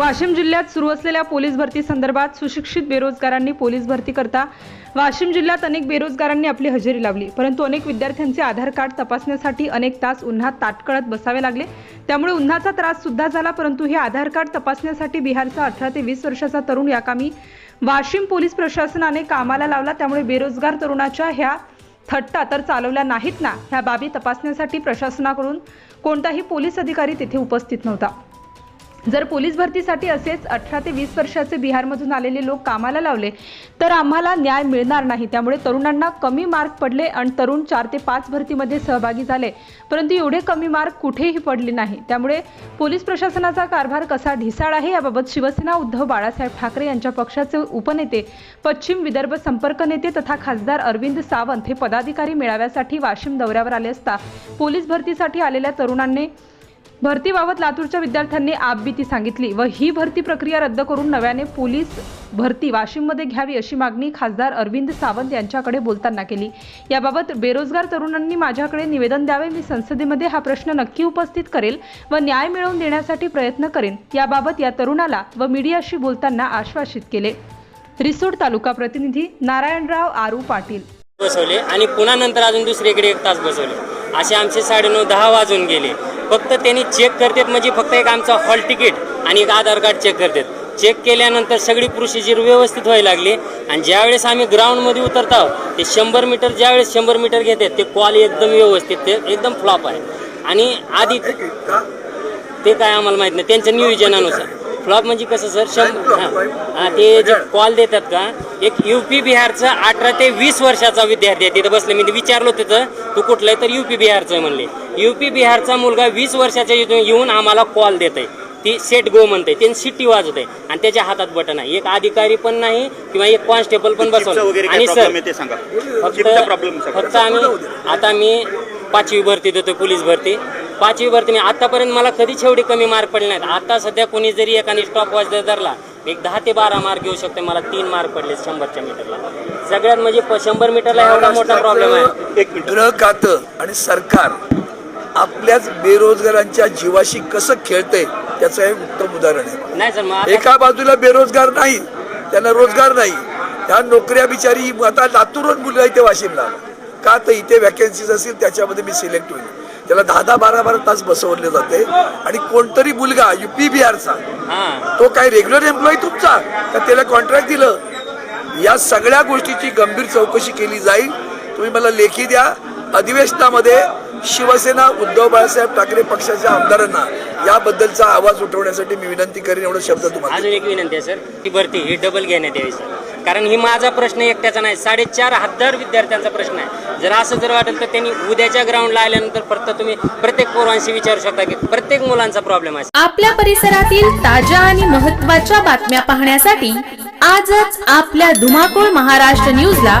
वाशिम जिल्ह्यात सुरू असलेल्या पोलीस भरती संदर्भात सुशिक्षित बेरोजगारांनी पोलीस भरती करता वाशिम जिल्ह्यात अनेक बेरोजगारांनी आपली हजेरी लावली परंतु अनेक विद्यार्थ्यांचे आधार कार्ड तपासण्यासाठी अनेक तास उन्हात ताटकळत बसावे लागले. त्यामुळे उन्हाचा त्रास सुद्धा झाला परंतु हे आधार कार्ड तपासण्यासाठी बिहारचा अठरा ते वीस वर्षाचा तरुण याकामी वाशिम पोलीस प्रशासनाने कामाला लावला. त्यामुळे बेरोजगार तरुणाच्या ह्या थट्टा तर चालवल्या नाहीत ना ह्या बाबी तपासण्यासाठी प्रशासनाकडून कोणताही पोलीस अधिकारी तिथे उपस्थित नव्हता. जर पोलीस भरतीसाठी असेच अठरा ते वीस वर्षाचे बिहारमधून आलेले लोक कामाला लावले तर आम्हाला न्याय मिळणार नाही. त्यामुळे तरुणांना कमी मार्क पडले आणि तरुण चार ते पाच भरतीमध्ये सहभागी झाले. परंतु एवढे कमी मार्क कुठेही पडले नाही. त्यामुळे पोलीस प्रशासनाचा कारभार कसा ढिसाळ आहे याबाबत शिवसेना उद्धव बाळासाहेब ठाकरे यांच्या पक्षाचे उपनेते पश्चिम विदर्भ संपर्क नेते तथा खासदार अरविंद सावंत हे पदाधिकारी मेळाव्यासाठी वाशिम दौऱ्यावर आले असता पोलीस भरतीसाठी आलेल्या तरुणांनी भरतीबाबत लातूरच्या विद्यार्थ्यांनी आपबीती सांगितली व ही भरती प्रक्रिया रद्द करून नव्याने पोलीस भरती वाशिममध्ये घ्यावी अशी मागणी खासदार अरविंद सावंत यांच्याकडे बोलताना केली. याबाबत बेरोजगार तरुणांनी माझ्याकडे निवेदन द्यावे मी संसदेमध्ये हा प्रश्न नक्की उपस्थित करेल व न्याय मिळवून देण्यासाठी प्रयत्न करेन. याबाबत या तरुणाला व मीडियाशी बोलताना आश्वासित केले. रिसोड तालुका प्रतिनिधी नारायणराव आरू पाटील. बसवले आणि पुन्हा नंतर अजून दुसरीकडे एक तास बसवले. असे आमचे साडेनऊ दहा वाजून गेले. फक्त त्यांनी चेक करतात म्हणजे फक्त एक आमचा हॉल तिकीट आणि एक आधार कार्ड चेक करतात. चेक केल्यानंतर सगळी प्रोसिजर व्यवस्थित व्हायला लागली. आणि ज्यावेळेस आम्ही ग्राउंडमध्ये उतरतो ते शंभर मीटर ज्यावेळेस शंभर मीटर घेतात ते कॉल एकदम व्यवस्थित ते एकदम फ्लॉप आहे. आणि आधी ते काय आम्हाला माहीत नाही त्यांच्या नियोजनानुसार. फ्लॉप म्हणजे कसं सर शंभर हां. ते जे कॉल देतात का एक यू पी बिहारचा अठरा ते वीस वर्षाचा विद्यार्थी आहे तिथं बसले. मी विचारलो तिथं तू कुठलं आहे? तर यू पी बिहारचं म्हणले. यू पी बिहारचा मुलगा वीस वर्षाच्या येऊन आम्हाला कॉल देत आहे ती सेट गो म्हणते त्यांनी शिट्टी वाजत आहे आणि त्याच्या हातात बटन आहे. एक अधिकारी पण नाही किंवा एक कॉन्स्टेबल पण बसवलं. आणि सर ते फक्त फक्त आम्ही आता मी पाचवी भरती देतो पोलीस भरती. पाचवी भरती मी आतापर्यंत मला कधीच एवढे कमी मार्क पडले नाहीत. आता सध्या कोणी जरी एकाने स्टॉप वॉच धरला एक दहा ते बारा मार्क घेऊ शकते. मला तीन मार्क पडले शंभरच्या मीटरला सगळ्यात म्हणजे शंभर मीटरला एवढा मोठा प्रॉब्लेम आहे. एक खातं आणि सरकार आपल्याच बेरोजगारांच्या जीवाशी कसं खेळतंय त्याचं हे उत्तम उदाहरण आहे. नाही सर मग एका बाजूला बेरोजगार नाही त्यांना रोजगार नाही. ह्या नोकऱ्या बिचारी आता लातूरहून मुलं इथे वाशिमला. का तर इथे वॅकन्सीज असतील त्याच्यामध्ये मी सिलेक्ट होईल. त्याला दहा दहा बारा बारा तास बसवले जाते. आणि कोणतरी मुलगा युपी बिहारचा तो काय रेग्युलर एम्प्लॉई तुमचा का त्याला कॉन्ट्रॅक्ट दिलं? या सगळ्या गोष्टीची गंभीर चौकशी केली जाईल. तुम्ही मला लेखी द्या. अधिवेशनामध्ये शिवसेना उद्धव बाळासाहेब ठाकरे पक्षाच्या आमदारांना याबद्दलचा आवाज उठवण्यासाठी मी विनंती करेन एवढा शब्द तुम्हाला. अजून एक विनंती आहे सर ती भरती ही डबल घेण्यात यावी सर. कारण ही माझा प्रश्न एकट्याचा नाही साडेचार हजार विद्यार्थ्यांचा प्रश्न आहे. जर असं जर वाटेल तर त्यांनी उद्याच्या ग्राउंडला आल्यानंतर फक्त तुम्ही प्रत्येक पोरांशी विचारू शकता की प्रत्येक मुलांचा प्रॉब्लेम आहे आपल्या परिसरातील ताज्या आणि महत्त्वाच्या बातम्या पाहण्यासाठी आजच आपल्या धुमाकूळ महाराष्ट्र न्यूजला